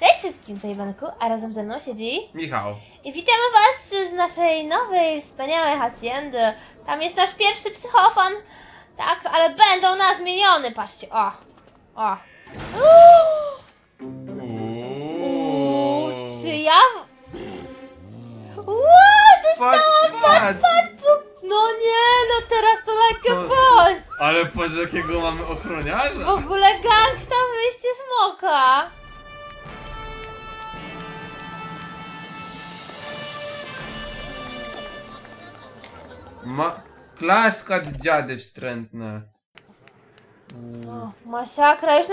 Cześć wszystkim, tutaj Banku, a razem ze mną siedzi Michał. i witamy was z naszej nowej, wspaniałej haciendy. Tam jest nasz pierwszy psychofon, tak, ale będą na zmienione, patrzcie, o, o. Uuu. Czy ja... What? Dostałam, Patrz, patrz. No nie, no teraz to a To- boss. Ale patrz jakiego mamy W ochroniarza. ogóle gangsta wyjście smoka. Ma... Klaskać dziady wstrętne. O, masakra, już.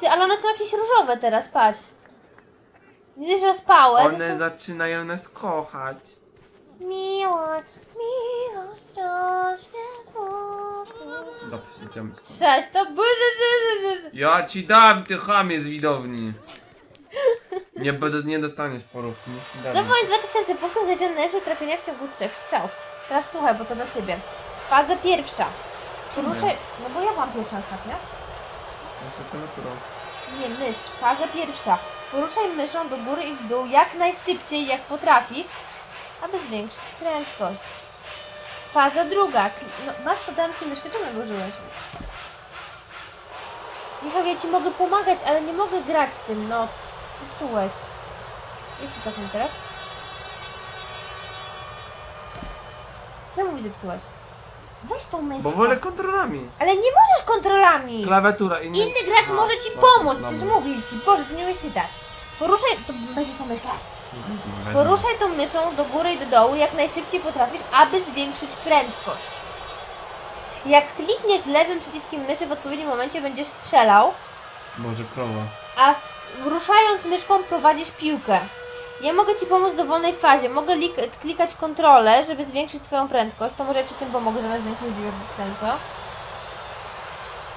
Ty, ale one są jakieś różowe teraz, patrz. Widzisz, że spałe. to One są... zaczynają nas kochać. Miło, miło, strasznie Dobrze, idziemy stąd. Sześć, to... Ja ci dam, ty chamie z widowni. Nie, nie dostaniesz porów. Zdobądź 2000 punktów za najlepsze trafienia w ciągu trzech strzałów. Teraz słuchaj, bo to do ciebie. Faza pierwsza. Poruszaj... No bo ja mam pierwszą ostatnio. Co to naturą? Nie, mysz. Faza pierwsza. Poruszaj myszą do góry i w dół jak najszybciej, jak potrafisz, aby zwiększyć prędkość. Faza druga. No, masz to dam ci myszkę, czemu go użyłeś? Michał, ja ci mogę pomagać, ale nie mogę grać tym, no. Zepsułeś. Jeszcze cofnę teraz. Czemu mi zepsułeś? Weź tą myszkę. Bo wolę kontrolami. Ale nie możesz kontrolami! Klawiatura i nie... Inny gracz A, może ci dobra, pomóc, dobra. przecież mówię ci. Boże, ty nie umiesz czytać. Poruszaj, to będzie tą myszkę. Poruszaj tą myszą do góry i do dołu jak najszybciej potrafisz, aby zwiększyć prędkość. Jak klikniesz lewym przyciskiem myszy w odpowiednim momencie będziesz strzelał, Boże, krowa. a s- ruszając myszką prowadzisz piłkę. Ja mogę Ci pomóc w dowolnej fazie. Mogę lik- klikać kontrolę, żeby zwiększyć Twoją prędkość. To może ja Ci tym pomogę, żeby zwiększyć prędkość.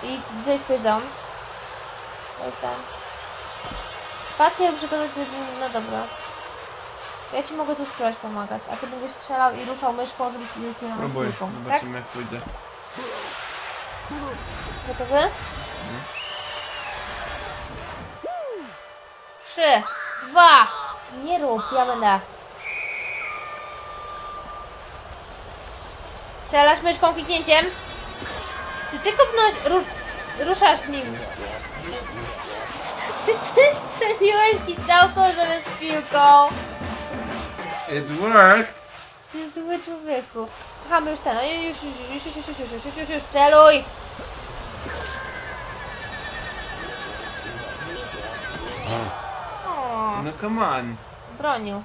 I gdzieś pójdę. Oj tam. Spację przygotować, no dobra. Ja Ci mogę tu spróbować pomagać, a Ty będziesz strzelał i ruszał myszką, żeby kierować Próbuj, piłką. Tak? zobaczymy jak pójdzie. Gotowy? Trzy, dwa, nie rób, ja będę. Strzelasz myszką kliknięciem? Czy ty kopnąłeś, ru, ruszasz nim? Czy ty strzeliłeś kicałką zamiast piłką? It worked! Ty zły człowieku. Kochamy już ten, no już, już, już, już, już, już, już, już, już, już, celuj! O, No come on. bronił.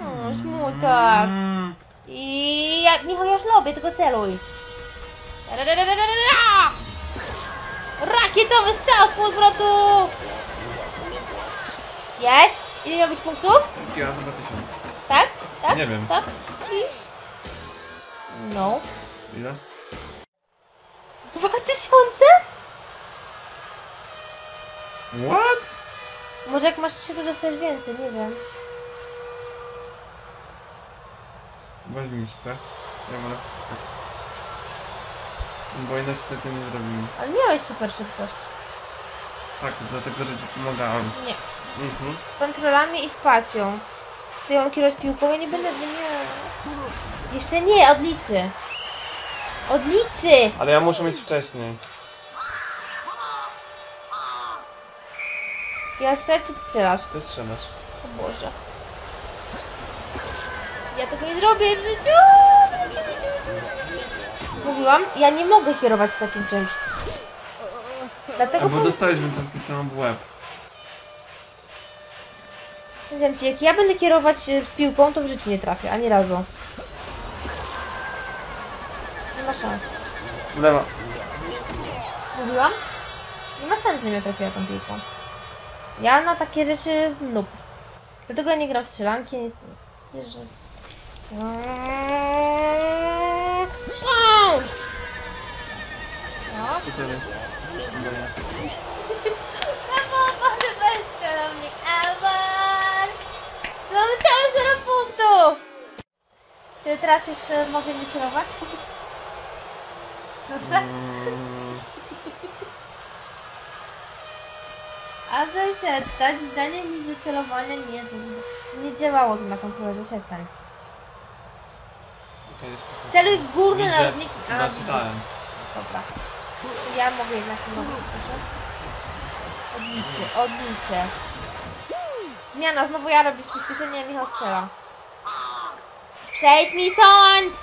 O, smutak. Mm. I ja, ja już lubię, tylko celuj. Ra-ra-ra-ra-ra-ra! Rakietowy strzał z półobrotu! Jest? Ile miał być punktów? Ja chyba tysiąc. Tak? Tak? Nie wiem. Tak? No. Ile? Dwa tysiące? What? Może jak masz trzy, to dostajesz więcej, nie wiem. Weź myszkę. Ja wolę wciskać. Bo inaczej tego nie zrobimy. Ale miałeś super szybkość. Tak, dlatego, że ci pomagałem. Nie. Mhm. Kontrolami i spacją. Ty ja mam kierować piłką, ja nie będę... Nie. Jeszcze nie, odliczy. Odliczy! Ale ja muszę mieć wcześniej. Ja strzelać czy ty strzelasz? Ty strzelasz. O Boże. Ja tego nie zrobię w życiu! Mówiłam, ja nie mogę kierować takim czymś. Dlatego Albo powiem dostaliśmy tam w łeb. Powiem ci, jak ja będę kierować e, piłką, to w życiu nie trafię, ani razu. Nie ma szans. Lewa. Mówiłam? Nie ma szans, żebym ja trafiła tą piłką. Ja na takie rzeczy noob. Dlatego ja nie gram w strzelanki, nie... Au! Co? Sobie. Ewa, bez celownik, Ewa! Tu mamy całe 0 punktów! Czy teraz już mogę nie celować? Proszę? A zajseta, danie mi do celowania nie, to nie działało to na kontrolerze, przestań. Celuj w górne Widzę, narożniki. A, Zaczytałem. Dobra. Ja mogę jednak pomogć, proszę. Odbicie, odbicie. Zmiana, znowu ja robię przyspieszenie, Michał strzela. Przejdź mi stąd!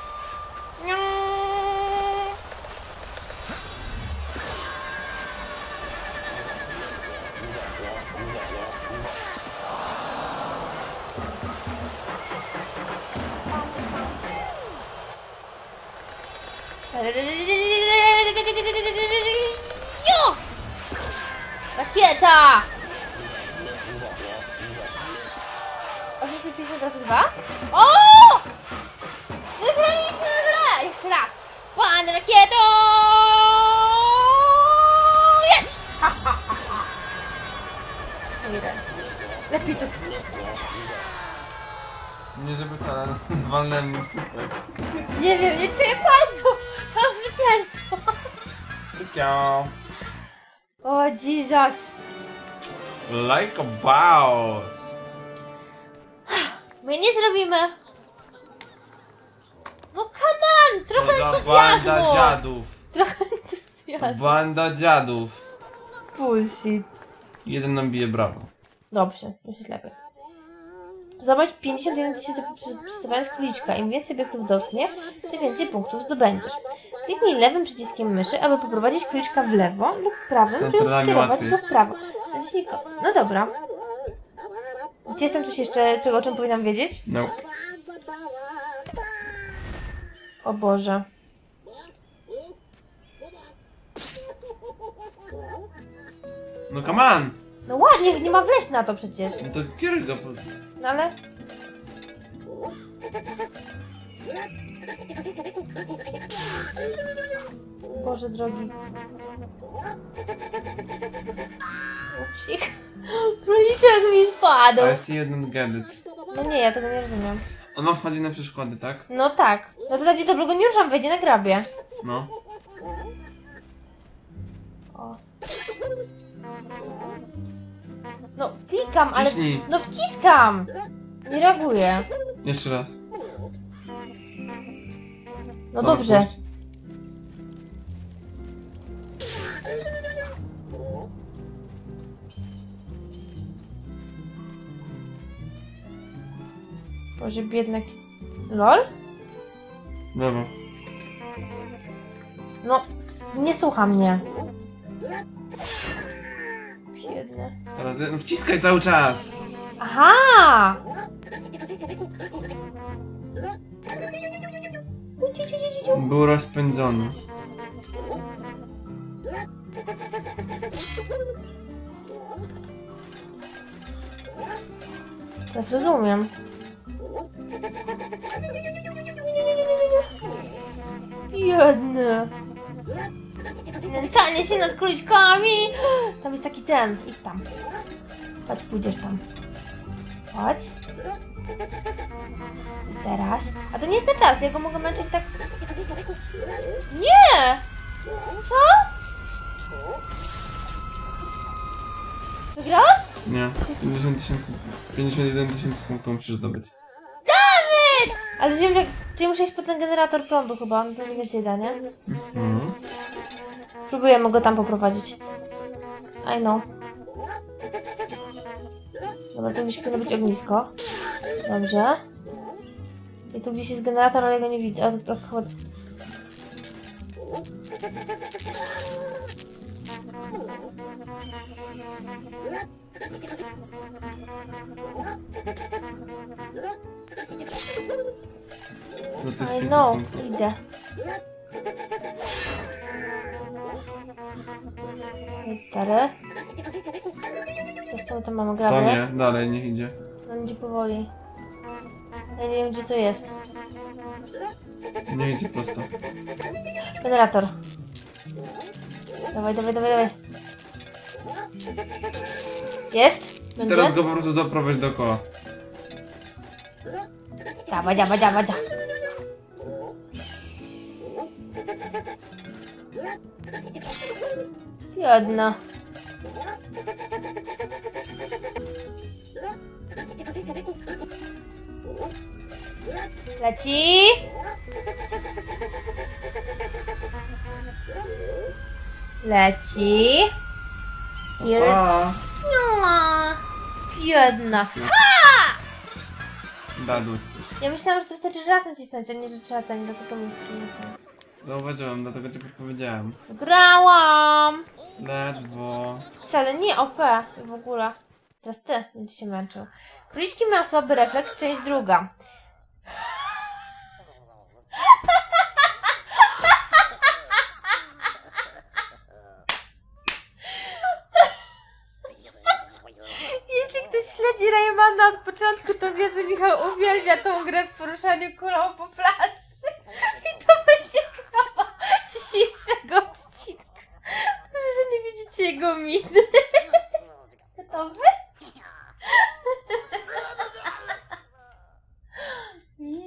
Nie żeby wcale, walnąłem mu super. Nie wiem, nie czuję palców! To zwycięstwo! Tykiao. O Jesus! Like a boss. My nie zrobimy! No come on! Trochę To za banda entuzjazmu! dziadów. Trochę entuzjazmu. Banda dziadów. Bullshit. Jeden nam bije brawo. Dobrze, już jest lepiej. Zobacz 51 tysięcy przesuwając króliczka. Im więcej obiektów dotknie, tym więcej punktów zdobędziesz. Kliknij lewym przyciskiem myszy, aby poprowadzić króliczka w lewo lub prawym, żeby skierować go w prawo. Naciśnij ko- No dobra. Czy jest tam coś jeszcze, czego o czym powinnam wiedzieć? No. O Boże. No come on. No ładnie, nie ma wleźć na to przecież. No to kieruj go. No ale... Boże drogi. Upsik. Króliczek mi spadł. I see jeden it. No nie, ja tego nie rozumiem. Ona wchodzi na przeszkody, tak? No tak. No to dajcie dobrego nie ruszam, wejdzie na grabie. No. O. No klikam, ale... No wciskam! Nie reaguję. Jeszcze raz. No Dobra, dobrze. puść. Boże, biednek. LOL? Dobra. No, nie słucha mnie. Biedne. Teraz no wciskaj cały czas. Aha! Był rozpędzony. Teraz rozumiem. Znęcanie się nad króliczkami. Tam jest taki ten. Idź tam. Chodź, pójdziesz tam. Chodź. I teraz. A to nie jest ten czas. Ja go mogę męczyć tak. Nie! Co? Wygrałam? Nie. 50 tysięcy. 51 tysięcy punktów musisz zdobyć. Dawid! Ale wiem, że czyli muszę iść po ten generator prądu chyba, on pewnie więcej da, nie? Mhm. Spróbujemy go tam poprowadzić. I know. Dobra, to gdzieś powinno być ognisko. Dobrze. I tu gdzieś jest generator, ale ja go nie widzę. A to, to chyba... No to jest I 500 know, idę. Jest stary. Wiesz co my tam mamy To grabie? nie, dalej niech idzie. No idzie powoli. Ja nie wiem gdzie to jest. Nie idzie prosto. Generator. Dawaj, dawaj, dawaj, dawaj. Jest? Będzie? Teraz go po prostu zaprowadź dookoła. Dawaj, dawaj, dawaj, dawaj. Jedna. Leci. Leci. Jest. A, No, biedna. dadus. Ja myślałam, że to wystarczy raz nacisnąć, a nie, że trzeba ten, dlatego mi Zauważyłem, dlatego ci podpowiedziałem. Grałam! Ledwo. Wcale nie OP w ogóle. Teraz ty będziesz się męczył. Króliczki mają słaby refleks, część druga. Jeśli ktoś śledzi Raymana od początku, to wie, że Michał uwielbia tą grę w poruszaniu kulą po planszy. I to będzie krowa dzisiejszego odcinka. Dobrze, nie widzicie jego miny. Gotowy?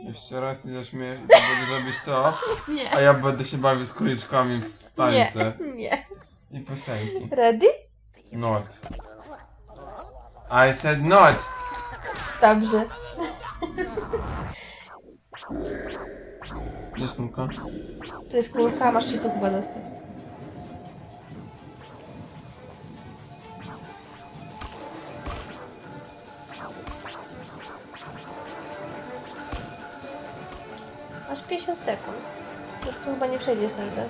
Jeszcze raz nie zaśmiejesz, to będę robić to, Nie. a ja będę się bawił z króliczkami w Nie, tańce nie. i piosenki. Ready? Not. I said not. Dobrze. Gdzie jest kulka? To jest kulka, masz się tu chyba dostać. 50 sekund. To, to chyba nie przejdziesz nigdy.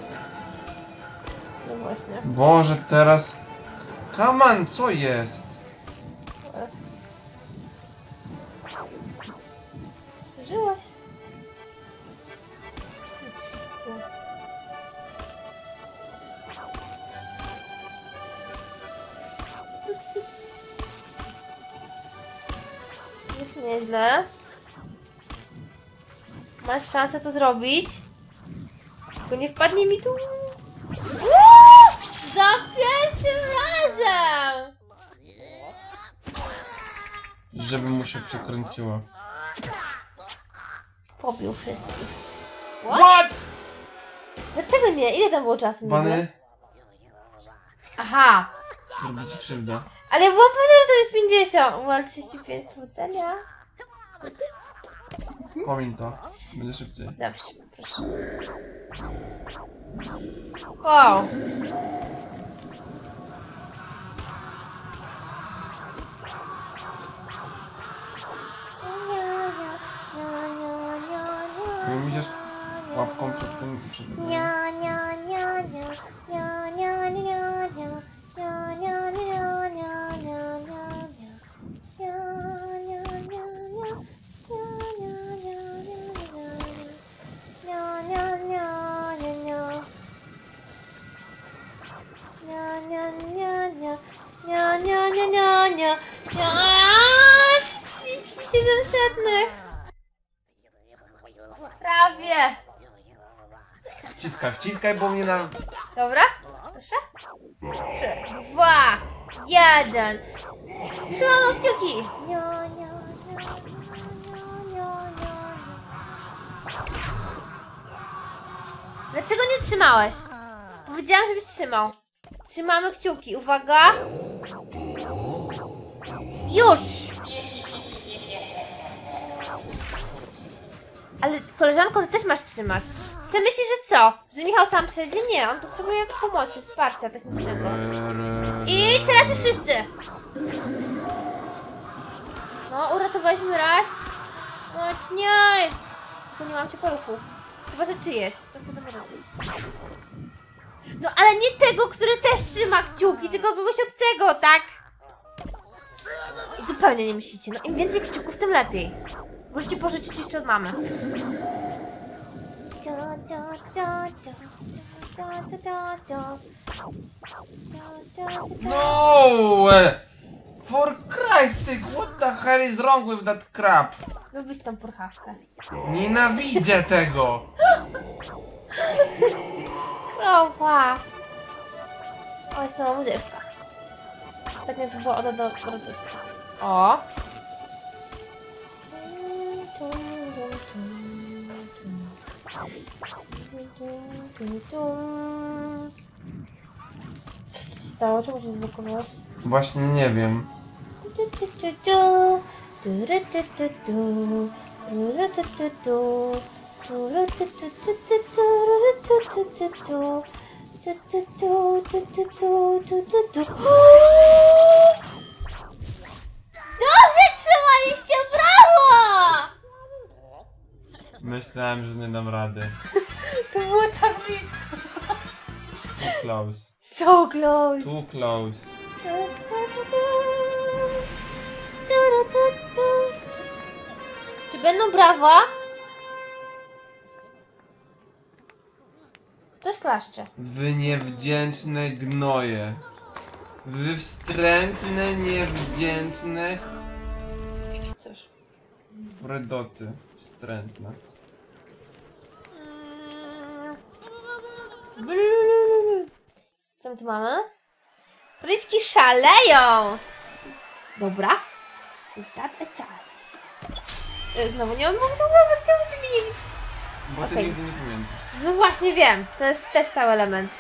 No właśnie. Boże, teraz... On, co jest? Żyłaś. Jest nieźle. Masz szansę to zrobić. Tylko nie wpadnie mi tu. Za pierwszym razem! Żeby mu się przekręciło. Pobił wszystkich. What? Dlaczego nie? Ile tam było czasu? Bany, Aha! zrobi ci krzywdę. Ale ja byłam pewna, że to jest 50. Mam 35 powodzenia. Pomiń to. Będzie szybciej. Dobrze, proszę. Wow. Nie musisz łapką przed tym... Przed tym. Prawie. Wciskaj, wciskaj, bo mnie na... Dobra? Proszę? Trzy, dwa, jeden. Trzymam kciuki. Dlaczego nie trzymałeś? Powiedziałam, żebyś trzymał. Trzymamy kciuki. Uwaga. Już! Ale koleżanko, ty też masz trzymać. Ty myślisz, że co? Że Michał sam przejdzie? Nie, on potrzebuje pomocy, wsparcia technicznego. I teraz już wszyscy! No, uratowaliśmy raz. No, nie! Mam cię po ruchu. Chyba, że czyjeś. To co będę? No, ale nie tego, który też trzyma kciuki, tylko kogoś obcego, tak? Zupełnie nie myślicie. No, im więcej kciuków, tym lepiej. Możecie pożyczyć jeszcze od mamy. No! eh, For Christ's sake, what the hell is wrong with that crap? Lubisz tą porchawkę. Nienawidzę tego! Krowa! O, jest nowa muzyczka. Ostatnio to była Oda do radości. O! Co się stało? Czemu się zblokowałaś? Właśnie nie wiem. Tu, tu, tu, tu. Turu, tu, tu, tu. Turu, tu, tu, tu. Turu, tu, tu, tu, tu. Turu, tu, tu, tu, tu. Tu, tu, tu, tu, tu, tu, tu, tu, tu. Dobrze trzymaliście, brawo! Myślałem, że nie dam rady. To było tak blisko. Too close. So close. Too close. Czy będą brawa? Ktoś klaszcze. Wy niewdzięczne gnoje. Wy wstrętne, niewdzięczne Cóż. wredoty. Wstrętne. Co my tu mamy? Policzki szaleją! Dobra. Is that a Znowu nie co ty mi nie Bo ty nigdy nie pamiętasz. No właśnie wiem, to jest też stały element.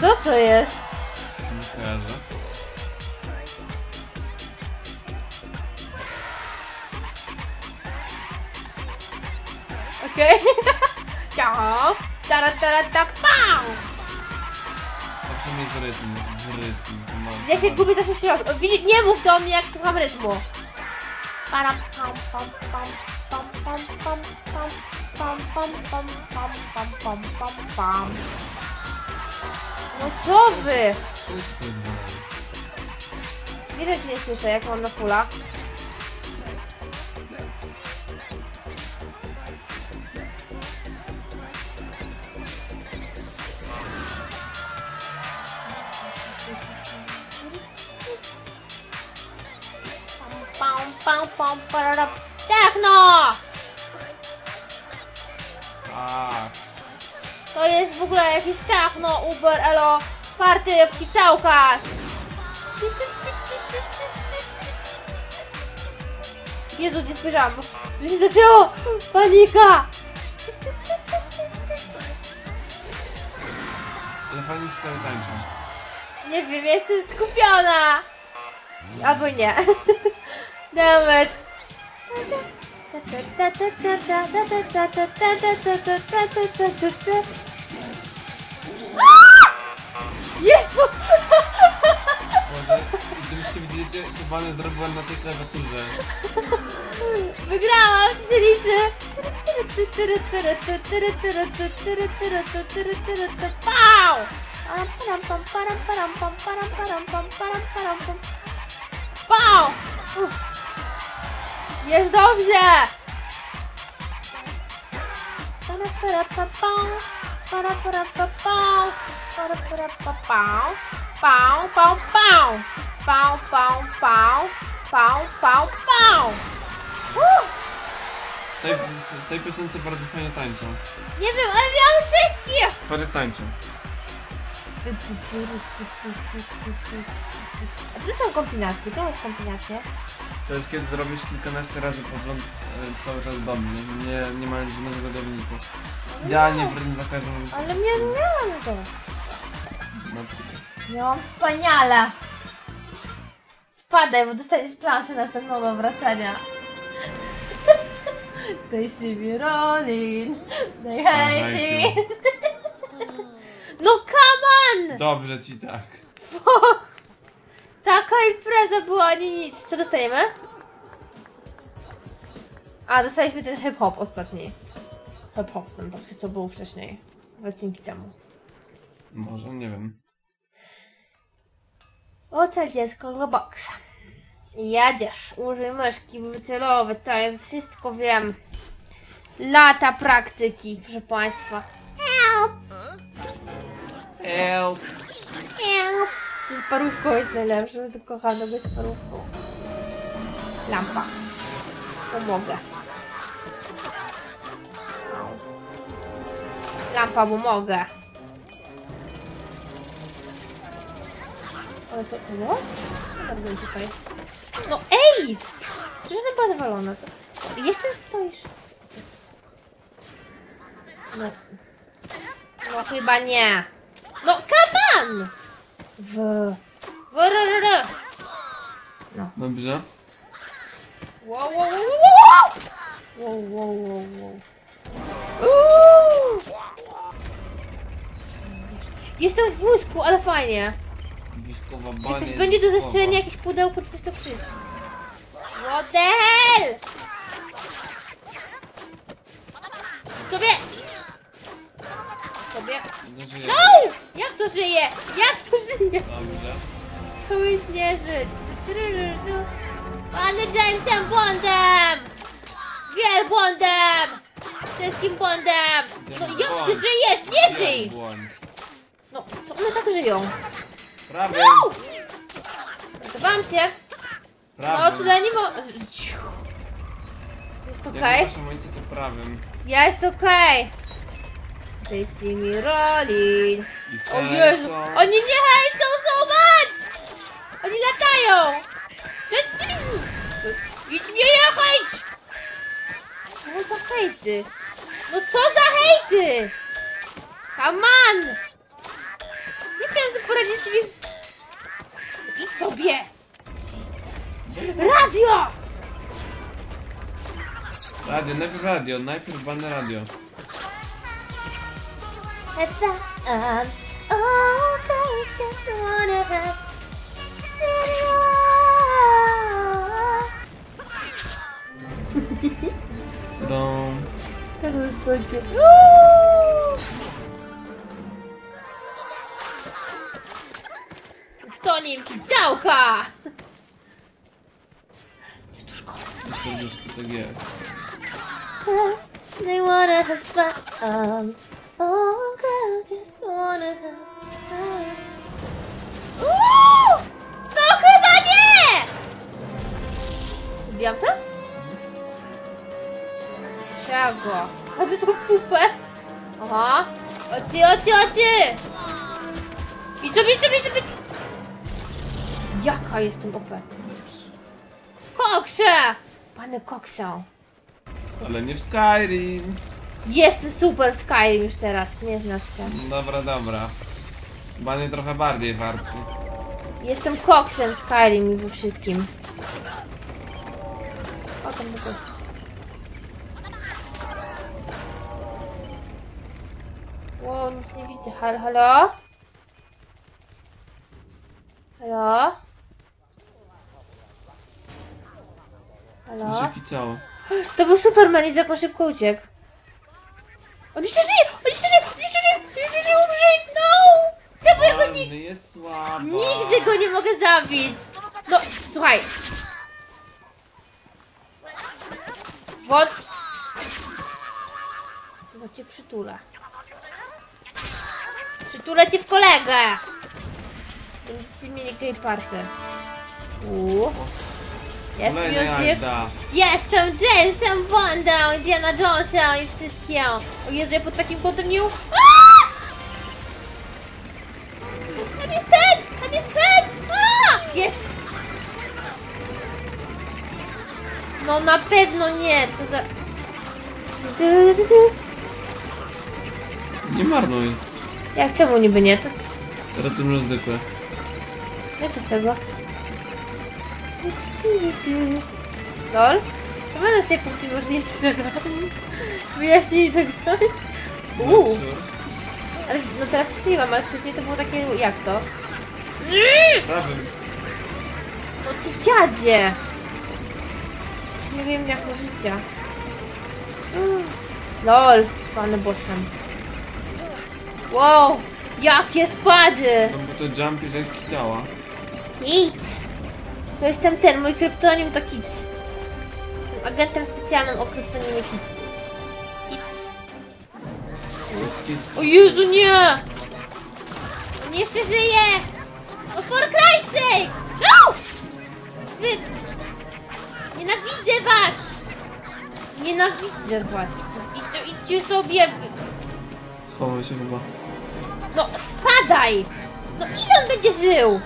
Co to jest? Okej. Tara, tak, pau! Zawsze mieć rytm. W rytm. to ma- Ja się gubię zawsze w środku. Widzi- Nie mów do mnie, jak słucham rytmu. Param, pam, pam, pam, pam, pam, pam, pam, pam, pam, pam, pam, pam, pam, pam, pam. No co wy? Że cię nie słyszę, jak mam na fula. Pam, pam, pararap. Techno! Tak. To jest w ogóle jakiś techno, Uber, elo, party, całkas. Jezu, nie spojrzałam, że się zaczęło! Panika! Ale fajnie cały tańczą. Nie wiem, jestem skupiona! Albo nie. Nawet. Jezu! Może gdybyście widzieli, co Bany zrobiła na tej klawiaturze. Wygrałam, to się liczy! Pau! Param, param. Jest dobrze! Pał, pał, pał! Pał, pał, pał! Pał, pał, pał! W tej, w tej piosence bardzo fajnie tańczą. Nie wiem, ale miałam wszystkie! Parę tańczą. A to są kombinacje, to jest kombinacje. To jest kiedy zrobisz kilkanaście razy pod rząd e, cały czas do mnie, nie, nie mając żadnego zawodniku. Ja nie brnę za każdym Ale mnie miałam to. no, Miałam wspaniale. Spadaj, bo dostaniesz planszę następną do wracania. They see me rolling, they hate it. No come on! Dobrze ci tak. Fuck! Taka impreza była, ani nic. Co dostajemy? A, dostaliśmy ten hip-hop ostatni. Hip-hop, ten taki, co był wcześniej. Odcinki temu. Może, nie wiem. Oto dziecko Globoxa. Jedziesz, użyj myszki wycelowe, to ja wszystko wiem. Lata praktyki, proszę Państwa. Help! Help! Help! Z parówką jest najlepsze, to kocham być parówką. Lampa. Pomogę. Lampa, bo mogę. Ale co, no? Bardzo mi tutaj. No ej! Przecież ona była zawalona. To... Jeszcze stoisz. No. No chyba nie. No come on! W. W. R, r, r. Dobrze. Wow, wow, wow, wow! Wow, wow, wow, wow. Uuu! Jestem w wózku, ale fajnie. Wiskowa Jak bania. coś będzie do wiskowa. zestrzelenia, jakieś pudełko, to coś to krzyż. What the hell? Nie żyje. No! Jak to żyje? Jak to żyje? Dobrze. To jest nie żyć. Panie Jamesem Bondem! Wielbłądem! Wszystkim Bondem! No James jak ty żyjesz? Nie żyj! błąd. No, co one tak żyją? Prawy. No! Ratowałam się. No, Prawym. tutaj nie ma... Jest okej. to prawym. Ja jest okej. They see me rolling. I O teraz Jezu, oni nie so much! Oni latają! Idź mnie jechać! Co za hejty? No co za hejty? Jak ja mam sobie poradzić z tymi... Idź sobie! Radio! Radio, najpierw radio, najpierw bane radio. Fun. Oh, guys just wanna have Dom. That was so good. To nim całka! Serduszko. Serduszko, tak jest. Girls, they wanna have fun. Oh, girls just wanna have fun. Uuu! No chyba nie! Zbiłam to? Czego? A ty są pupę? Aha. O ty, o ty, o ty! I co, i co, i co, Jaka jestem OP? Koksze! Pany koksą. Ale nie w Skyrim. Jestem super w Skyrim już teraz, nie znasz się. Dobra, dobra. Bany trochę bardziej warty. Jestem koksem w Skyrim i we wszystkim. O, tam do gościa. Wow, nic nie widzę. Halo, halo? Halo? Halo? kicało. To był Superman i za szybko uciekł. On jeszcze żyje! On jeszcze żyje! On jeszcze żyje! On jeszcze żyje! Umrzyj! No! Czemu ja go nie... Jest słaba. Nigdy go nie mogę zabić! No, słuchaj. Wod... No cię przytulę. Przytulę cię w kolegę! Będziecie mieli gay party. Uuu. Jest Kolejna music. jazda. Jestem Jamesem Bondą, Indiana Jonesem i wszystkim. O Jezu, ja pod takim kątem nie... u- Aaa! Tam jest ten! Tam jest ten! Jest! No na pewno nie, co za... Du, du, du. Nie marnuj. Jak czemu niby nie? To... Teraz to już zwykłe. No co z tego? Lol? To będę sobie póki strzelać. Wyjaśnij to ktoś? Uuu. Ale no teraz strzeliłam, ale wcześniej to było takie, jak to? Prawym. No ty dziadzie! Już Nie wiem jak życia. Lol, pan bossem. Wow, jakie spady! No bo to jump jest jak kicała. Kit! To jestem ten, mój kryptonim to Kit. Jestem agentem specjalnym o kryptonimie. Kic, kic. O Jezu, nie! On jeszcze żyje! No for Christ's sake! No! Wy... Nienawidzę was! Nienawidzę was! Idźcie, idźcie sobie! Wy... Schował się chyba. No spadaj! No ile on będzie żył?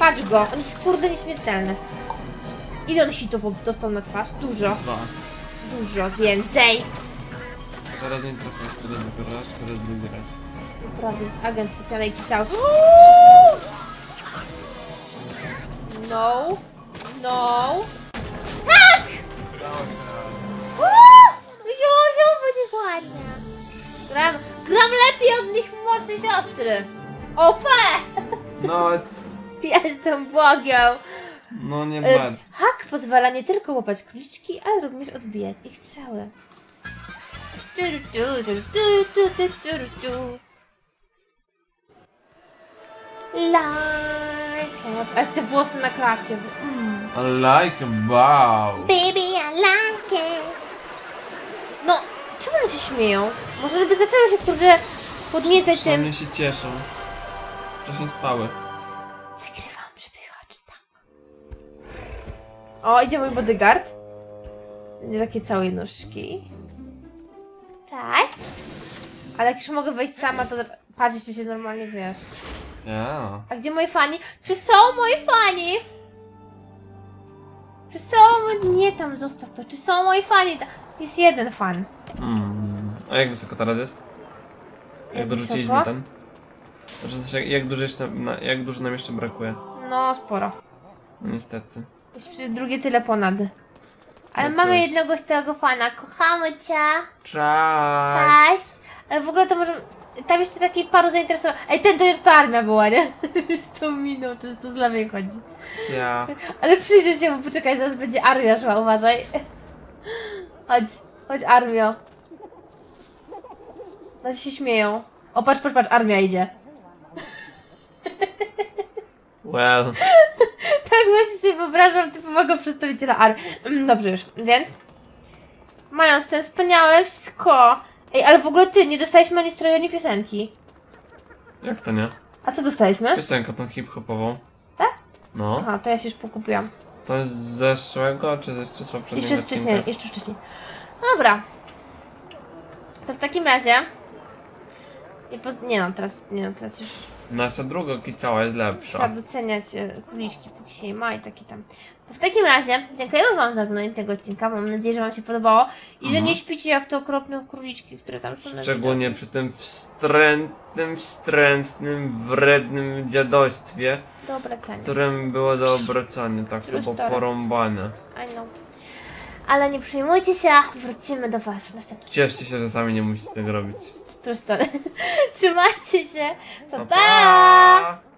Patrz go, on jest kurde nieśmiertelny. Ile on hitów dostał na twarz? Dużo, Dwa. dużo, więcej. Teraz nie trafię, który drugi raz, który drugi raz. Naprawdę, jest agent specjalnej cały. No. No. Tak! Józiu, będzie ładna. Gram, gram lepiej od nich młodszej siostry. OP! No, Jestem błogą! No nie e, ma. Hak pozwala nie tylko łapać króliczki, ale również odbijać ich strzały. Like A te włosy na klacie. Mm. I like wow. Baby, I like it. No, czemu one się śmieją? Może by zaczęły się kurde podniecać tym. One się cieszą. Wcześniej spały. O, idzie mój bodyguard. Nie takie całe nóżki. Cześć. Ale jak już mogę wejść sama, to patrzcie się normalnie, wiesz. Ja. A gdzie moi fani? Czy są moi fani? Czy są... Nie tam, zostaw to. Czy są moi fani? Ta- Jest jeden fan. Mm. A jak wysoko teraz jest? Jak Jak dorzuciliśmy wysoko? ten? Znaczy, w sensie, jak, dużo jeszcze, na, jak dużo nam jeszcze brakuje? No, sporo. No, niestety. Jeszcze drugie tyle ponad. Ale No mamy cześć. jednego z tego fana. Kochamy cię. Cześć! Cześć. Ale w ogóle to może... Tam jeszcze taki paru zainteresowanych. Ej, ten to JP armia była, nie? Z tą miną, to jest to z lewej chodzi. Ja. Ale przyjdzie się, bo poczekaj, zaraz będzie armia szła, uważaj. Chodź, chodź armio. No się śmieją. O, patrz, patrz, patrz, armia idzie. Well. Tak właśnie sobie wyobrażam typowego przedstawiciela armii. Mm, Dobrze już, więc... Mając ten wspaniałe wszystko... Ej, ale w ogóle ty, nie dostaliśmy ani stroju, ani piosenki. Jak to nie? A co dostaliśmy? Piosenkę tą hip-hopową. Tak? No. Aha, to ja się już pokupiłam. To jest z zeszłego, czy ze jeszcze z poprzedniego Jeszcze wcześniej, jeszcze wcześniej. Dobra. To w takim razie... Nie, poz... nie no, teraz, nie no, teraz już Nasza druga kicała jest lepsza. trzeba doceniać e, króliczki, póki się je ma i taki tam. To w takim razie dziękujemy Wam za oglądanie tego odcinka. Mam nadzieję, że Wam się podobało i że Mhm. nie śpicie jak te okropne króliczki, które tam są na Szczególnie przy tym wstrętnym, wstrętnym, wrednym dziadostwie, Dobre ceny. którym było do obracania, tak to True było story. porąbane. I know. Ale nie przejmujcie się, wrócimy do Was w następnym Cieszcie się, że sami nie musicie tego robić. True Story. Trzymajcie się. Pa, Pa, pa!